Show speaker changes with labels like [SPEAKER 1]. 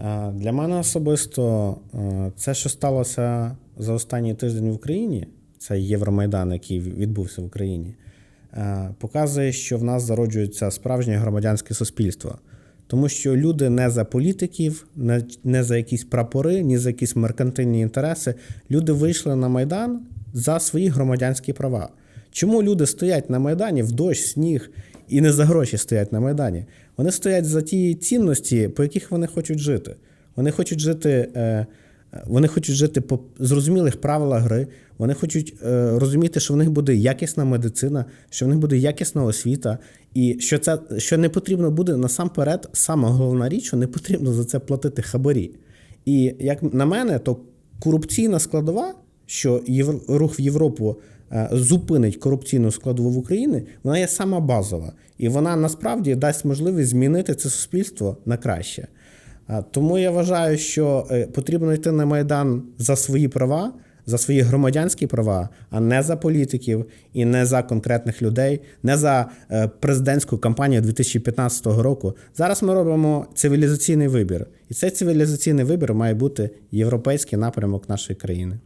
[SPEAKER 1] Е, Для мене особисто е, це, що сталося за останній тиждень в Україні, це Євромайдан, який відбувся в Україні, е, показує, що в нас зароджується справжнє громадянське суспільство. Тому що люди не за політиків, не, за якісь прапори, ні за якісь меркантильні інтереси. Люди вийшли на Майдан за свої громадянські права. Чому люди стоять на Майдані в дощ, сніг і не за гроші стоять на Майдані? Вони стоять за ті цінності, по яких вони хочуть жити. Вони хочуть жити, е, вони хочуть жити по зрозумілих правилах гри. Вони хочуть е, розуміти, що в них буде якісна медицина, що в них буде якісна освіта, і що це що не потрібно буде насамперед, сама головна річ, що не потрібно за це платити хабарі. І як на мене, то корупційна складова, що рух в Європу е, зупинить корупційну складову в Україні, вона є сама базова. І вона насправді дасть можливість змінити це суспільство на краще. А, Тому я вважаю, що е, потрібно йти на Майдан за свої права, за свої громадянські права, а не за політиків і не за конкретних людей, не за е, президентську кампанію 2015 року. Зараз ми робимо цивілізаційний вибір. І цей цивілізаційний вибір має бути європейський напрямок нашої країни.